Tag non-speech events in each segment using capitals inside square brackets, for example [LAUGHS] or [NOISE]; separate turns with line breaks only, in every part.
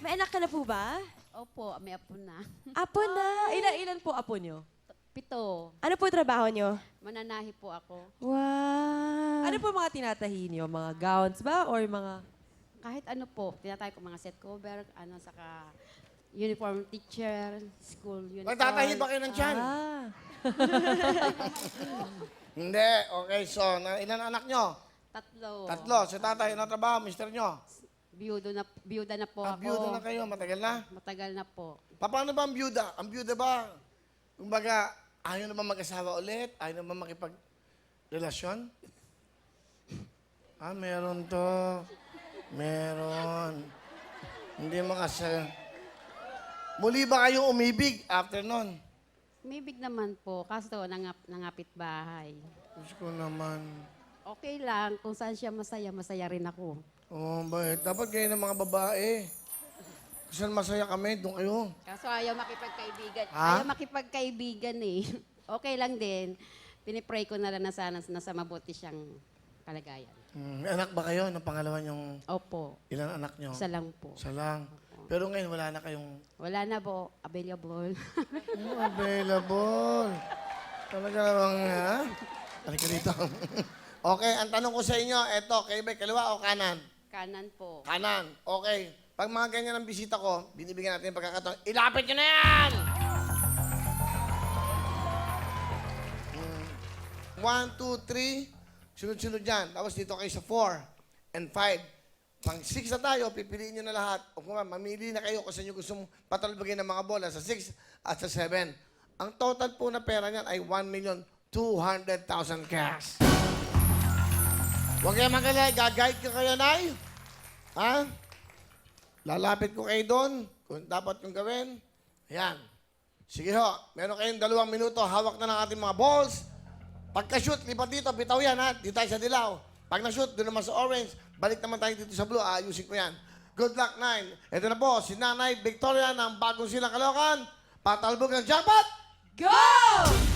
May anak ka na po ba?
Opo, may apo na.
Apo na. Ilan, ilan po apo nyo?
Pito.
Ano po trabaho nyo?
Mananahi po ako.
Wow.
Ano po mga tinatahi niyo? Mga gowns ba? Or mga...
Kahit ano po, tinatay ko mga set cover, ano, saka uniform teacher, school uniform.
Magtatahi ba kayo ng tiyan?
Ah. [LAUGHS]
Hindi. Okay, so, na, ilan anak nyo?
Tatlo.
Tatlo. Si tatay, ano trabaho, mister nyo?
Biyudo na, biyuda na po
Ah,
ako.
byuda na kayo, matagal na.
Matagal na po.
Pa- Paano ba ang byuda? Ang byuda ba, kumbaga, ayaw na ba mag-asawa ulit? Ayaw na ba makipag-relasyon? Ah, meron to. Meron. Hindi makasal. Muli ba kayong umibig after nun?
May big naman po, kaso nangap, nangapit bahay.
Diyos ko naman.
Okay lang, kung saan siya masaya, masaya rin ako.
Oh, bakit? Dapat kayo ng mga babae. Kung saan masaya kami, doon kayo.
Kaso ayaw makipagkaibigan.
Ha?
Ayaw makipagkaibigan eh. [LAUGHS] Okay lang din. Pinipray ko na lang na sana nasa mabuti siyang kalagayan.
Hmm, may anak ba kayo? Anong pangalawa yung
Opo,
ilan anak nyo?
isa lang po.
Isa lang. Pero ngayon, wala na kayong
Wala na po, available. [LAUGHS]
Oh, available. Talaga namang, ha? Halika dito. [LAUGHS] okay, ang tanong ko sa inyo, eto, kayo ba kaliwa o kanan?
Kanan po.
Kanan. Okay. Pag mga ganyan ang bisita ko, binibigyan natin yung pagkakataon. Ilapit nyo na yan! Mm. One, two, three. Sunod-sunod yan. Tapos dito kayo sa four and five. Pang six na tayo, pipiliin nyo na lahat. O kung mamili na kayo kung saan nyo gusto mong patalbagin ng mga bola sa six at sa seven. Ang total po na pera niyan ay 1,200,000 cash. Huwag kayo magalay. Gag-guide ko kayo, Nay. Ha? Lalapit ko kayo doon. Kung dapat yung gawin. Ayan. Sige ho. Meron kayong dalawang minuto. Hawak na ng ating mga balls. Pagka-shoot, lipat dito. Bitaw yan, ha? Dito tayo sa dilaw. Pag na-shoot, doon naman sa orange. Balik naman tayo dito sa blue. Aayusin ko yan. Good luck, nine. Ito na po, si Nanay Victoria ng bagong silang kalokan. Patalbog ng jackpot!
Go!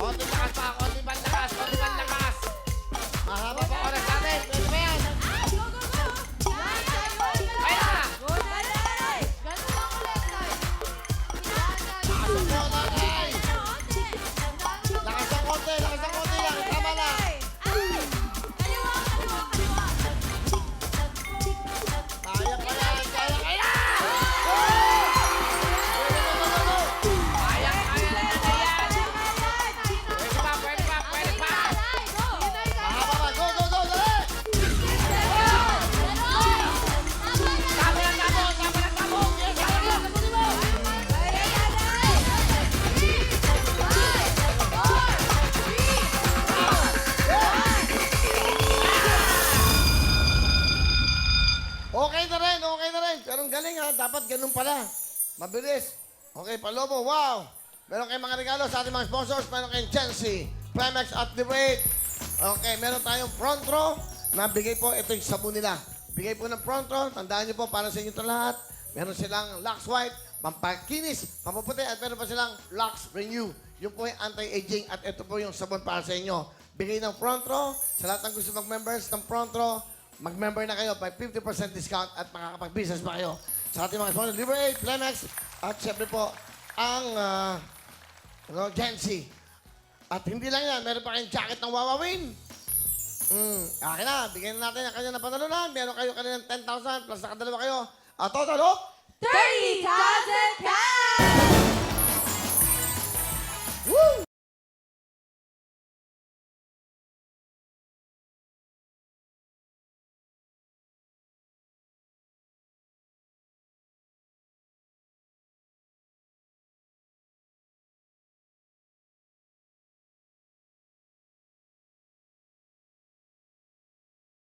Konti lakas pa, konti Okay na rin, okay na rin. Pero ang galing ha, dapat ganun pala. Mabilis. Okay, Palomo, wow. Meron kayong mga regalo sa ating mga sponsors. Meron kayong Chelsea, Primex at The Rate. Okay, meron tayong front row na bigay po, ito yung sabon nila. Bigay po ng front row, tandaan niyo po para sa inyo ito lahat. Meron silang Lux White, pampakinis, pampaputi, at meron pa silang Lux Renew. Yung po yung anti-aging at ito po yung sabon para sa inyo. Bigay ng front row, sa lahat ng gusto mag-members ng front row, Mag-member na kayo, may 50% discount at makakapag-business pa kayo sa ating mga sponsors, Libre 8, Plemex, at syempre po, ang uh, ano, Gen Z. At hindi lang yan, meron pa kayong jacket ng Wawawin. Hmm, akin na, bigyan na natin ang kanya na panalunan. Meron kayo kanina ng 10,000 plus nakadalawa kayo. At total, oh,
30,000 cash!